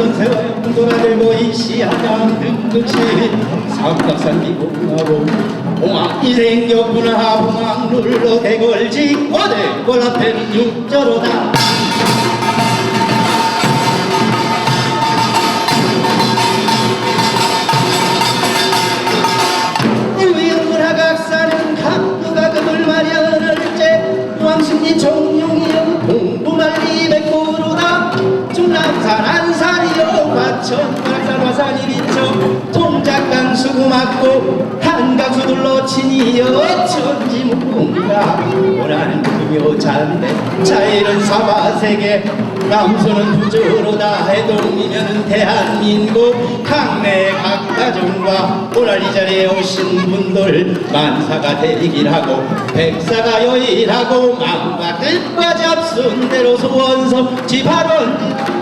있던 세월 돌아들고 이시하장 등극시 삼각산 기공하고 공항이 생겼구나 공항 눌러 대걸지 어대 걸 앞에는 육저로다 수구 맞고 한강수 둘러 치니여 천지무궁가. 오라는 잔대 자일은 사바세계. 남소는 부조로다 해동이면은 대한민국 강내 각 가정과. 오늘 이 자리에 오신 분들 만사가 대기하고 백사가 여일하고 마음과 뜻과 잡순 대로 소원성 지발원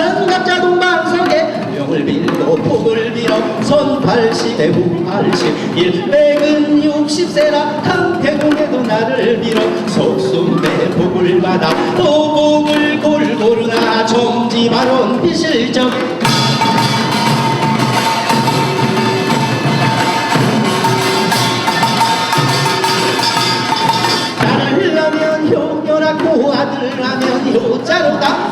삼천 갑자 동방석에 명을 빌고 복을 빌어 손 팔십에 후 팔십 일백은 육십세라. 강태공에도 나를 빌어 속숨에 복을 받아. 또 복을 골고루 나 정지발언 비실적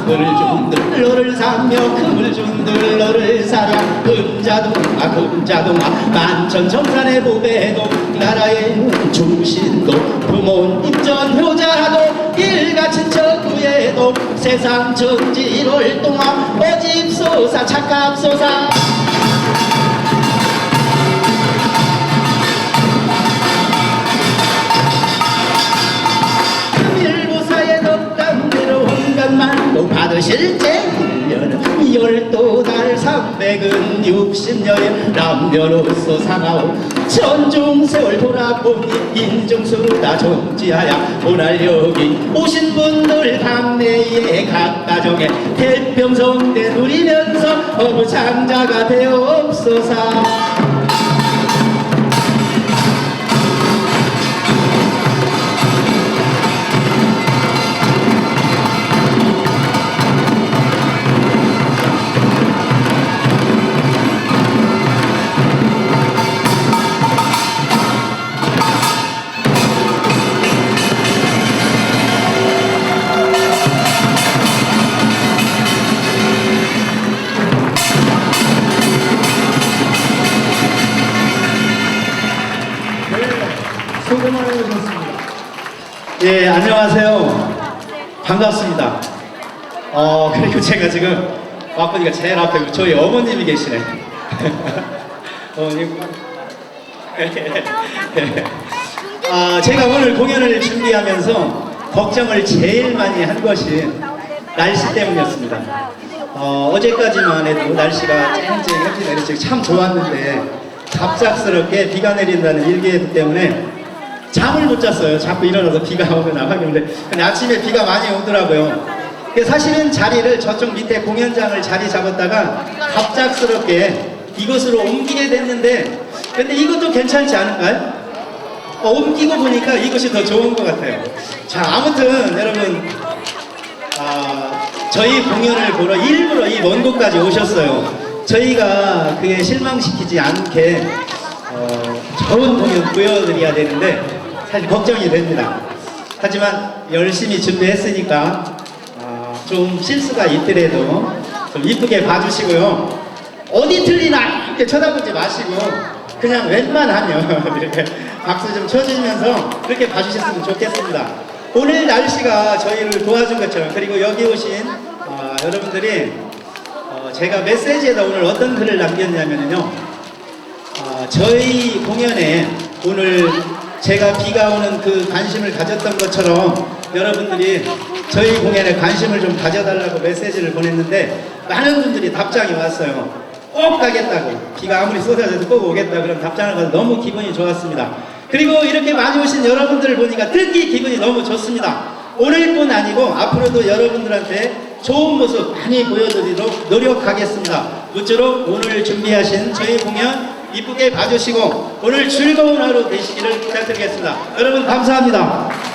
너를 준들 너를 사며 금을 준들 너를 사랴 금자동아 금자동아 만천청산의 보배도 나라의 중신도 부모님 전 효자도 일가친 척구에도 세상 정지를 동안 어집소사 착갑소사 때 1년은 열두 달 300은 60년에 남녀로서 사나오 천중 세월 돌아보니 인정수로 다 존지하야 오늘 여기 오신 분들 감내에 각 가정에 태평성대 누리면서 어부창자가 되옵소서 예, 안녕하세요. 반갑습니다. 어, 그리고 제가 지금 와보니까 제일 앞에 저희 어머님이 계시네. 어머님. 아, 제가 오늘 공연을 준비하면서 걱정을 제일 많이 한 것이 날씨 때문이었습니다. 어, 어제까지만 해도 날씨가 쨍쨍 이렇게 내리지 참 좋았는데 갑작스럽게 비가 내린다는 일기예보 때문에 잠을 못 잤어요. 자꾸 일어나서 비가 오거나 하길래. 근데 아침에 비가 많이 오더라고요. 그 사실은 자리를 저쪽 밑에 공연장을 자리 잡았다가 갑작스럽게 이곳으로 옮기게 됐는데 근데 이것도 괜찮지 않을까요? 어, 옮기고 보니까 이것이 더 좋은 것 같아요. 자, 아무튼 여러분 아, 저희 공연을 보러 일부러 이 먼 곳까지 오셨어요. 저희가 그에 실망시키지 않게 어, 좋은 공연 보여드려야 되는데 사실 걱정이 됩니다. 하지만 열심히 준비했으니까 어, 좀 실수가 있더라도 좀 이쁘게 봐주시고요. 어디 틀리나 이렇게 쳐다보지 마시고 그냥 웬만하면 이렇게 박수 좀 쳐주시면서 그렇게 봐주셨으면 좋겠습니다. 오늘 날씨가 저희를 도와준 것처럼 그리고 여기 오신 어, 여러분들이 어, 제가 메시지에다 오늘 어떤 글을 남겼냐면요. 아, 저희 공연에 오늘 제가 비가 오는 그 관심을 가졌던 것처럼 여러분들이 저희 공연에 관심을 좀 가져달라고 메시지를 보냈는데 많은 분들이 답장이 왔어요. 꼭 가겠다고 비가 아무리 쏟아져도 꼭 오겠다 그런 답장을 받아 너무 기분이 좋았습니다. 그리고 이렇게 많이 오신 여러분들을 보니까 특히 기분이 너무 좋습니다. 오늘뿐 아니고 앞으로도 여러분들한테 좋은 모습 많이 보여드리도록 노력하겠습니다. 무쪼록 오늘 준비하신 저희 공연 이쁘게 봐주시고 오늘 즐거운 하루 되시기를 부탁드리겠습니다. 여러분 감사합니다.